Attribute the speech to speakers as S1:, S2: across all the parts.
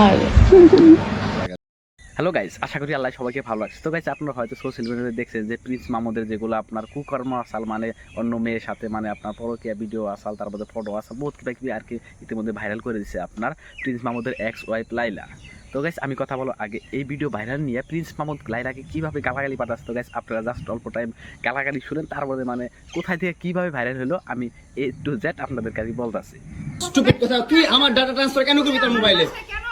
S1: আর
S2: hello guys আশা করি আল্লাহ সবাইকে ভালো আছে। তো গাইজ আপনারা হয়তো সোশ্যাল মিডিয়াতে দেখছেন যে প্রিন্স মামুদের যেগুলো আপনার কুকর্ম আসাল মানে অন্য মেয়ের সাথে মানে আপনার পরকিয়া ভিডিও আসাল তার মধ্যে ফটো আসাল বহুত কিবা কিবি আর কি ইতিমধ্যে ভাইরাল করে দিচ্ছে আপনার প্রিন্স মামুদের এক্স ওয়াইফ লাইলা তো গাইস আমি কথা বলো আগে এই ভিডিও ভাইরাল নিয়ে প্রিন্স মামুদ লাইলাকে কীভাবে গালাগালি পাঠাচ্ছে? তো গাইস আপনারা জাস্ট অল্প টাইম গালাগালি শুনেন তারপরে মানে কোথায় থেকে কীভাবে ভাইরাল হলো আমি এ টু জেড আপনাদের কাছে বলতেছি।
S3: স্টুপিড কথা তুই আমার ডাটা ট্রান্সফার কেন করবি তোর মোবাইলে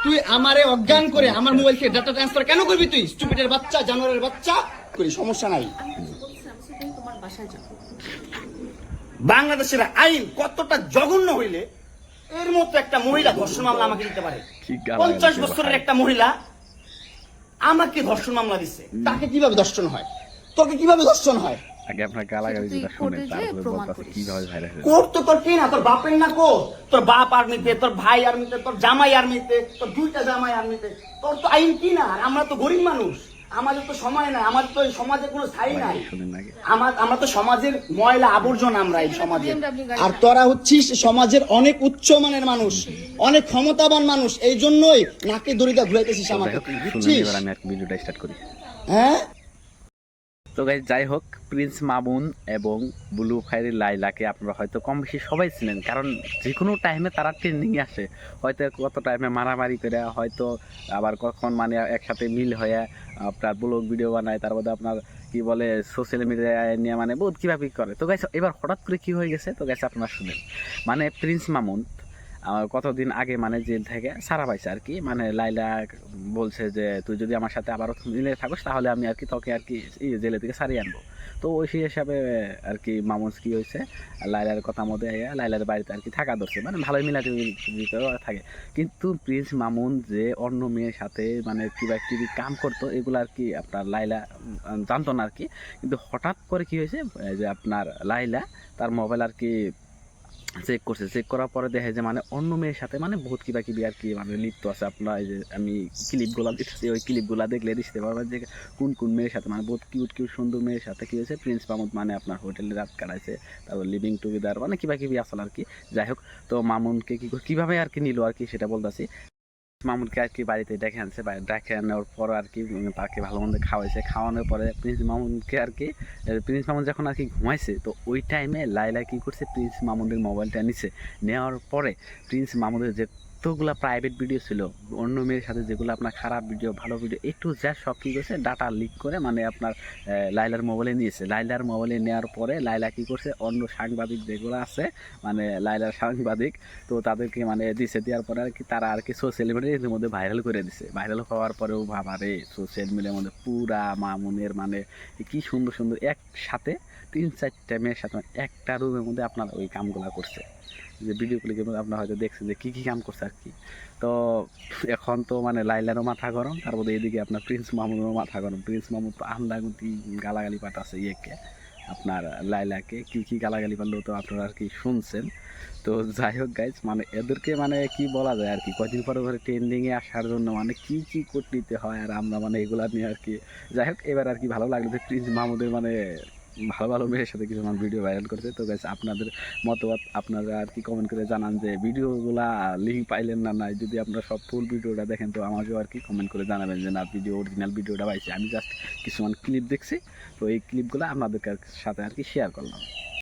S3: তুই আমারে অজ্ঞান করে আমার মোবাইল থেকে ডাটা ট্রান্সফার কেন করবি তুই? স্টুপিডের বাচ্চা জানোয়ারের বাচ্চা করি সমস্যা নাই।
S4: তোমার বাসায় যাব।
S3: বাংলাদেশের আইন কতটা জঘন্য হইলে এর মতো একটা মহিলা ধর্ষণ মামলা আমাকে দিতে পারে। পঞ্চাশ বছরের একটা মহিলা আমাকে ধর্ষণ মামলা দিচ্ছে তাকে কীভাবে ধর্ষণ হয়? তোকে কীভাবে ধর্ষণ হয়?
S2: আগে আপনার গালাগালি যেটা
S4: যেয়ে
S2: তারপরে
S4: প্রমাণ
S2: বলতেছে। কীভাবে
S3: কোর্ট তো তোর কি না? তোর বাপের না কো তোর বাপ আর্মিতে তোর ভাই আর্মিতে তোর জামাই আর্মিতে তোর দুইটা জামাই আর্মিতে। তোর তো আইন কি না? আর আমরা তো গরিব মানুষ। আমাদের তো সময় নাই আমার তো এই সমাজে কোনো স্থায়ী নাই। আমার আমরা তো সমাজের ময়লা আবর্জনা আমরা এই সমাজে। আর তোরা হচ্ছিস সমাজের অনেক উচ্চ মানের মানুষ অনেক ক্ষমতাবান মানুষ এই জন্যই নাকে দড়িটা ঘুরাইতেছিস আমাকে
S2: আমি আর ভিডিওটা স্টার্ট করি।
S3: হ্যাঁ?
S2: তো গাইজ যাই হোক প্রিন্স মামুন এবং ব্লু ফায়ারি লাইলাকে আপনারা হয়তো কম বেশি সবাই ছিলেন কারণ যে কোনো টাইমে তারা ট্রেন্ডিংয়ে আসে। হয়তো কত টাইমে মারামারি করে, হয়তো আবার কখন মানে একসাথে মিল হয়ে আপনার ব্লগ ভিডিও বানায়, তার মধ্যে আপনার কি বলে সোশ্যাল মিডিয়ায় নিয়ে মানে বহুত কীভাবে করে। তো গাইছে এবার হঠাৎ করে কি হয়ে গেছে? তো গাইছে আপনারা শুনেন। মানে প্রিন্স মামুন কতদিন আগে মানে জেল থেকে সারা পাইছে আর কি মানে লাইলা বলছে যে, তুই যদি আমার সাথে আবারও মিলে থাকিস, তাহলে আমি আর কি তোকে আর কি জেলে থেকে সারিয়ে আনব। তো ওই সেই হিসাবে আর কি মামুস কি হয়েছে লাইলার কথা আইয়া লাইলার বাড়িতে আর কি থাকা ধরছে মানে ভালোই মিলাতে থাকে। কিন্তু প্রিন্স মামুন যে অন্য মেয়ের সাথে মানে কিবা কিবি কাম করতো, এগুলো আর কি আপনার লাইলা জানতো না আর কি। কিন্তু হঠাৎ করে কি হয়েছে যে আপনার লাইলা তার মোবাইল আর কি চেক করছে চেক করার পরে দেখে যে মানে অন্য মেয়ের সাথে মানে বহুত কিবা কিবি আর কি মানে লিপ্ত আছে আপনার, এই যে আমি ক্লিপগুলো দিতেছি, ওই ক্লিপগুলো দেখলে দিতে পারবেন যে কোন কোন মেয়ের সাথে মানে বহুত কিউট কিউট সুন্দর মেয়ের সাথে কি হয়েছে প্রিন্স মামুদ মানে আপনার হোটেলে রাত কাটাইছে, তারপর লিভিং টুগেদার মানে কিবা কিবি আসল আর কি। যাই হোক, তো মামুনকে কি কীভাবে আর কি নিল আর কি সেটা বলতেছি। মামুনকে আর কি বাড়িতে ডেকে আনছে ডেকে আনার পর আর কি তাকে ভালো মন্দ খাওয়াইছে। খাওয়ানোর পরে প্রিন্স মামুনকে আর কি প্রিন্স মামুন যখন আর কি ঘুমাইছে, তো ওই টাইমে লাইলা কি করছে? প্রিন্স মামুনের মোবাইলটা নিছে। নেওয়ার পরে প্রিন্স মামুনের যেতগুলা প্রাইভেট ভিডিও ছিল, অন্য মেয়ের সাথে যেগুলো আপনার খারাপ ভিডিও ভালো ভিডিও একটু যা সব কী করছে? ডাটা লিক করে মানে আপনার লাইলার মোবাইলে নিয়েছে। লাইলার মোবাইলে নেওয়ার পরে লাইলা কি করছে? অন্য সাংবাদিক যেগুলো আছে মানে লাইলার সাংবাদিক, তো তাদেরকে মানে দিছে। দেওয়ার পরে আর কি তারা আর কি সোশ্যাল মিডিয়ার মধ্যে ভাইরাল করে দিছে। ভাইরাল হওয়ার পরেও ভাবা রে সোশ্যাল মিডিয়ার মধ্যে পুরা মামুনের মানে কি সুন্দর সুন্দর একসাথে তিন চারটা মেয়ের সাথে একটা রুমের মধ্যে আপনার ওই কামগুলো করছে। যে ভিডিও ক্লিপের মধ্যে আপনারা হয়তো দেখছেন যে কী কী কাম করছে আর কি। তো এখন তো মানে লাইলারও মাথা গরম তার মধ্যে এদিকে আপনার প্রিন্স মামুনেরও মাথা গরম। প্রিন্স মামুন তো আন্দাগুতি গালাগালি পাঠাচ্ছে ইয়েকে আপনার লাইলাকে কি কি গালাগালি পারলেও তো আপনারা আর কি শুনছেন। তো যাই হোক গাইজ মানে এদেরকে মানে কি বলা যায় আর কি? কদিন পরে পরে ট্রেন্ডিংয়ে আসার জন্য মানে কি কি করতে হয় আর আমরা মানে এগুলা নিয়ে আর কি। যাই হোক, এবার আর কি ভালো লাগল যে প্রিন্স মাহমুদের মানে ভালো ভালো মেয়ের সাথে কিছু আমার ভিডিও ভাইরাল করছে। তো গাছ আপনাদের মতামত, আপনারা আর কি কমেন্ট করে জানান যে ভিডিওগুলা লিঙ্ক পাইলেন না নাই। যদি আপনারা সব ফুল ভিডিওটা দেখেন, তো আমাকেও আর কি কমেন্ট করে জানাবেন যে, না ভিডিও অরিজিনাল ভিডিওটা পাইছি। আমি জাস্ট কিছুমান ক্লিপ দেখছি। তো এই ক্লিপগুলো আপনাদের সাথে আর কি শেয়ার করলাম।